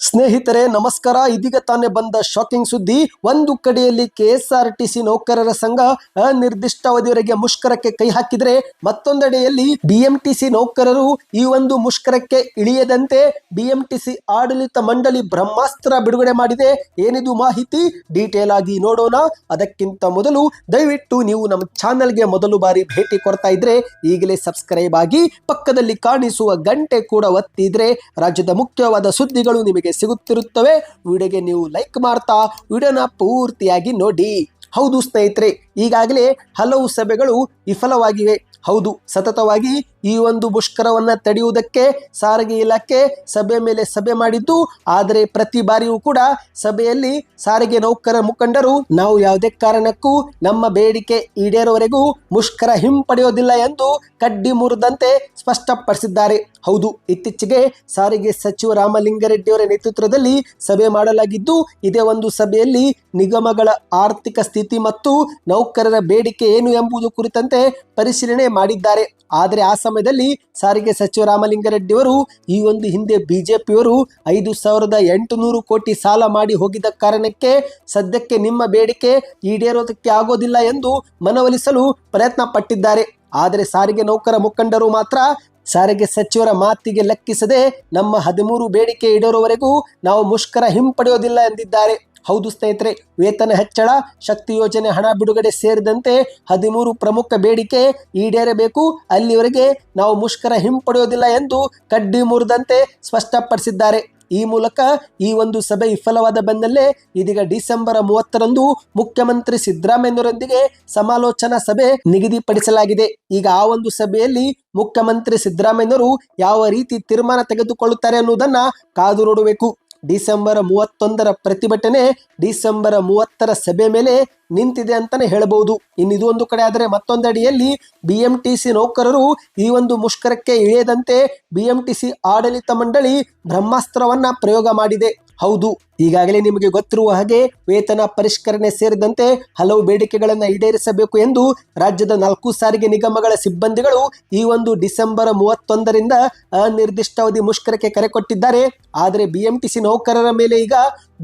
ಸ್ನೇಹಿತರೆ, ನಮಸ್ಕಾರ. ಇದೀಗ ತಾನೇ ಬಂದ ಶಾಕಿಂಗ್ ಸುದ್ದಿ. ಒಂದು ಕಡೆಯಲ್ಲಿ ಕೆಎಸ್ಆರ್ಟಿಸಿ ನೌಕರರ ಸಂಘ ಅನಿರ್ದಿಷ್ಟಾವಧಿವರೆಗೆ ಮುಷ್ಕರಕ್ಕೆ ಕೈ ಹಾಕಿದ್ರೆ, ಮತ್ತೊಂದೆಡೆಯಲ್ಲಿ ಬಿಎಂಟಿಸಿ ನೌಕರರು ಈ ಒಂದು ಮುಷ್ಕರಕ್ಕೆ ಇಳಿಯದಂತೆ ಬಿಎಂಟಿಸಿ ಆಡಳಿತ ಮಂಡಳಿ ಬ್ರಹ್ಮಾಸ್ತ್ರ ಬಿಡುಗಡೆ ಮಾಡಿದೆ. ಏನಿದು ಮಾಹಿತಿ? ಡೀಟೇಲ್ ಆಗಿ ನೋಡೋಣ. ಅದಕ್ಕಿಂತ ಮೊದಲು ದಯವಿಟ್ಟು ನೀವು ನಮ್ಮ ಚಾನೆಲ್ಗೆ ಮೊದಲು ಬಾರಿ ಭೇಟಿ ಕೊಡ್ತಾ ಇದ್ರೆ, ಈಗಲೇ ಸಬ್ಸ್ಕ್ರೈಬ್ ಆಗಿ ಪಕ್ಕದಲ್ಲಿ ಕಾಣಿಸುವ ಗಂಟೆ ಕೂಡ ಒತ್ತಿದ್ರೆ, ರಾಜ್ಯದ ಮುಖ್ಯವಾದ ಸುದ್ದಿಗಳು ನಿಮಗೆ ಸಿಗುತ್ತಿರುತ್ತವೆ. ವಿಡಿಯೋಗೆ ನೀವು ಲೈಕ್ ಮಾಡ್ತಾ, ವಿಡಿಯೋನ ಪೂರ್ತಿಯಾಗಿ ನೋಡಿ. ಹೌದು ಸ್ನೇಹಿತರೆ, ಈಗಾಗಲೇ ಹಲವು ಸಭೆಗಳು ವಿಫಲವಾಗಿವೆ. ಹೌದು, ಸತತವಾಗಿ ಈ ಒಂದು ಮುಷ್ಕರವನ್ನ ತಡೆಯುವುದಕ್ಕೆ ಸಾರಿಗೆ ಇಲಾಖೆ ಸಭೆ ಮೇಲೆ ಸಭೆ ಮಾಡಿದ್ದು, ಆದರೆ ಪ್ರತಿ ಬಾರಿಯೂ ಕೂಡ ಸಭೆಯಲ್ಲಿ ಸಾರಿಗೆ ನೌಕರ ಮುಖಂಡರು ನಾವು ಯಾವುದೇ ಕಾರಣಕ್ಕೂ ನಮ್ಮ ಬೇಡಿಕೆ ಈಡೇರುವವರೆಗೂ ಮುಷ್ಕರ ಹಿಂಪಡೆಯೋದಿಲ್ಲ ಎಂದು ಕಡ್ಡಿ ಮುರಿದಂತೆ ಸ್ಪಷ್ಟಪಡಿಸಿದ್ದಾರೆ. ಹೌದು, ಇತ್ತೀಚೆಗೆ ಸಾರಿಗೆ ಸಚಿವ ರಾಮಲಿಂಗಾರೆಡ್ಡಿಯವರ ನೇತೃತ್ವದಲ್ಲಿ ಸಭೆ ಮಾಡಲಾಗಿದ್ದು, ಇದೇ ಒಂದು ಸಭೆಯಲ್ಲಿ ನಿಗಮಗಳ ಆರ್ಥಿಕ ಸ್ಥಿತಿ ಮತ್ತು ನೌಕರರ ಬೇಡಿಕೆ ಏನು ಎಂಬುದು ಕುರಿತಂತೆ ಪರಿಶೀಲನೆ ಮಾಡಿದ್ದಾರೆ. ಆದರೆ ಆ ಸಮಯದಲ್ಲಿ ಸಾರಿಗೆ ಸಚಿವ ರಾಮಲಿಂಗಾರೆಡ್ಡಿಯವರು ಈ ಒಂದು ಹಿಂದೆ ಬಿಜೆಪಿಯವರು ಐದು ಸಾವಿರದ ಎಂಟುನೂರು ಕೋಟಿ ಸಾಲ ಮಾಡಿ ಹೋಗಿದ್ದ ಕಾರಣಕ್ಕೆ ಸದ್ಯಕ್ಕೆ ನಿಮ್ಮ ಬೇಡಿಕೆ ಈಡೇರೋದಕ್ಕೆ ಆಗೋದಿಲ್ಲ ಎಂದು ಮನವೊಲಿಸಲು ಪ್ರಯತ್ನ ಪಟ್ಟಿದ್ದಾರೆ. ಆದರೆ ಸಾರಿಗೆ ನೌಕರ ಮುಖಂಡರು ಮಾತ್ರ ಸಾರಿಗೆ ಸಚಿವರ ಮಾತಿಗೆ ಲೆಕ್ಕಿಸದೆ ನಮ್ಮ ಹದಿಮೂರು ಬೇಡಿಕೆ ಈಡೇರುವವರೆಗೂ ನಾವು ಮುಷ್ಕರ ಹಿಂಪಡೆಯೋದಿಲ್ಲ ಎಂದಿದ್ದಾರೆ. ಹೌದು ಸ್ನೇಹಿತರೆ, ವೇತನ ಹೆಚ್ಚಳ, ಶಕ್ತಿ ಯೋಜನೆ ಹಣ ಬಿಡುಗಡೆ ಸೇರಿದಂತೆ ಹದಿಮೂರು ಪ್ರಮುಖ ಬೇಡಿಕೆ ಈಡೇರಬೇಕು. ಅಲ್ಲಿವರೆಗೆ ನಾವು ಮುಷ್ಕರ ಹಿಂಪಡೆಯೋದಿಲ್ಲ ಎಂದು ಕಡ್ಡಿ ಮುರಿದಂತೆ ಸ್ಪಷ್ಟಪಡಿಸಿದ್ದಾರೆ. ಈ ಮೂಲಕ ಈ ಒಂದು ಸಭೆ ವಿಫಲವಾದ ಬೆನ್ನಲ್ಲೇ ಇದೀಗ ಡಿಸೆಂಬರ್ ಮೂವತ್ತರಂದು ಮುಖ್ಯಮಂತ್ರಿ ಸಿದ್ದರಾಮಯ್ಯನವರೊಂದಿಗೆ ಸಮಾಲೋಚನಾ ಸಭೆ ನಿಗದಿಪಡಿಸಲಾಗಿದೆ. ಈಗ ಆ ಒಂದು ಸಭೆಯಲ್ಲಿ ಮುಖ್ಯಮಂತ್ರಿ ಸಿದ್ದರಾಮಯ್ಯನವರು ಯಾವ ರೀತಿ ತೀರ್ಮಾನ ತೆಗೆದುಕೊಳ್ಳುತ್ತಾರೆ ಅನ್ನುವುದನ್ನ ಕಾದು ನೋಡಬೇಕು. ಡಿಸೆಂಬರ್ ಮೂವತ್ತೊಂದರ ಪ್ರತಿಭಟನೆ ಡಿಸೆಂಬರ್ ಮೂವತ್ತರ ಸಭೆ ಮೇಲೆ ನಿಂತಿದೆ ಅಂತಾನೆ ಹೇಳಬಹುದು. ಇನ್ನು ಇದು ಒಂದು ಕಡೆ ಆದರೆ ಮತ್ತೊಂದಡಿಯಲ್ಲಿ ಬಿಎಂಟಿಸಿ ನೌಕರರು ಈ ಒಂದು ಮುಷ್ಕರಕ್ಕೆ ಇಳಿಯದಂತೆ ಬಿಎಂಟಿಸಿ ಆಡಳಿತ ಮಂಡಳಿ ಬ್ರಹ್ಮಾಸ್ತ್ರವನ್ನ ಪ್ರಯೋಗ ಮಾಡಿದೆ. ಹೌದು, ಈಗಾಗಲೇ ನಿಮಗೆ ಗೊತ್ತಿರುವ ಹಾಗೆ ವೇತನ ಪರಿಷ್ಕರಣೆ ಸೇರಿದಂತೆ ಹಲವು ಬೇಡಿಕೆಗಳನ್ನು ಈಡೇರಿಸಬೇಕು ಎಂದು ರಾಜ್ಯದ ನಾಲ್ಕು ಸಾರಿಗೆ ನಿಗಮಗಳ ಸಿಬ್ಬಂದಿಗಳು ಈ ಒಂದು ಡಿಸೆಂಬರ್ ಮೂವತ್ತೊಂದರಿಂದ ಅನಿರ್ದಿಷ್ಟಾವಧಿ ಮುಷ್ಕರಕ್ಕೆ ಕರೆ ಕೊಟ್ಟಿದ್ದಾರೆ. ಆದರೆ ಬಿಎಂಟಿಸಿ ನೌಕರರ ಮೇಲೆ ಈಗ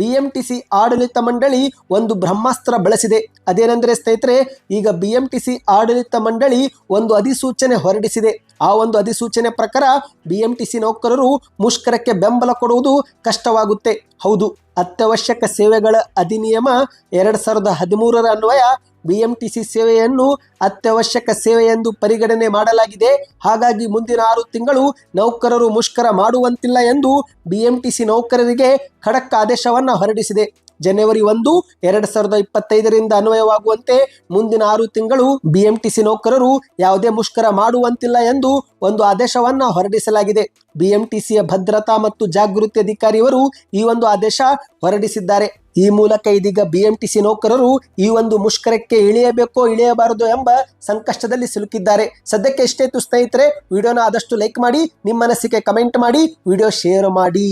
ಬಿಎಂಟಿಸಿ ಆಡಳಿತ ಮಂಡಳಿ ಒಂದು ಬ್ರಹ್ಮಾಸ್ತ್ರ ಬಳಸಿದೆ. ಅದೇನೆಂದರೆ ಸ್ನೇಹಿತರೆ, ಈಗ ಬಿಎಂಟಿಸಿ ಆಡಳಿತ ಮಂಡಳಿ ಒಂದು ಅಧಿಸೂಚನೆ ಹೊರಡಿಸಿದೆ. ಆ ಒಂದು ಅಧಿಸೂಚನೆ ಪ್ರಕಾರ ಬಿಎಂಟಿಸಿ ನೌಕರರು ಮುಷ್ಕರಕ್ಕೆ ಬೆಂಬಲ ಕೊಡುವುದು ಕಷ್ಟವಾಗುತ್ತೆ. ಹೌದು, ಅತ್ಯವಶ್ಯಕ ಸೇವೆಗಳ ಅಧಿನಿಯಮ ಎರಡ್ ಸಾವಿರದ ಹದಿಮೂರರ ಅನ್ವಯ ಬಿಎಂಟಿಸಿ ಸೇವೆಯನ್ನು ಅತ್ಯವಶ್ಯಕ ಸೇವೆ ಎಂದು ಪರಿಗಣನೆ ಮಾಡಲಾಗಿದೆ. ಹಾಗಾಗಿ ಮುಂದಿನ ಆರು ತಿಂಗಳು ನೌಕರರು ಮುಷ್ಕರ ಮಾಡುವಂತಿಲ್ಲ ಎಂದು ಬಿಎಂಟಿಸಿ ನೌಕರರಿಗೆ ಖಡಕ್ ಆದೇಶವನ್ನು ಹೊರಡಿಸಿದೆ. ಜನವರಿ ಒಂದು, ಎರಡ್ ಸಾವಿರದ ಇಪ್ಪತ್ತೈದರಿಂದ ಅನ್ವಯವಾಗುವಂತೆ ಮುಂದಿನ ಆರು ತಿಂಗಳು ಬಿಎಂಟಿಸಿ ನೌಕರರು ಯಾವುದೇ ಮುಷ್ಕರ ಮಾಡುವಂತಿಲ್ಲ ಎಂದು ಒಂದು ಆದೇಶವನ್ನ ಹೊರಡಿಸಲಾಗಿದೆ. ಬಿಎಂಟಿಸಿಯ ಭದ್ರತಾ ಮತ್ತು ಜಾಗೃತಿ ಅಧಿಕಾರಿಯವರು ಈ ಒಂದು ಆದೇಶ ಹೊರಡಿಸಿದ್ದಾರೆ. ಈ ಮೂಲಕ ಇದೀಗ ಬಿಎಂಟಿಸಿ ನೌಕರರು ಈ ಒಂದು ಮುಷ್ಕರಕ್ಕೆ ಇಳಿಯಬೇಕೋ, ಇಳಿಯಬಾರದು ಎಂಬ ಸಂಕಷ್ಟದಲ್ಲಿ ಸಿಲುಕಿದ್ದಾರೆ. ಸದ್ಯಕ್ಕೆ ಎಷ್ಟೇತು ಸ್ನೇಹಿತರೆ, ವಿಡಿಯೋನ ಆದಷ್ಟು ಲೈಕ್ ಮಾಡಿ ನಿಮ್ಮ ಮನಸ್ಸಿಗೆ ಕಮೆಂಟ್ ಮಾಡಿ, ವಿಡಿಯೋ ಶೇರ್ ಮಾಡಿ.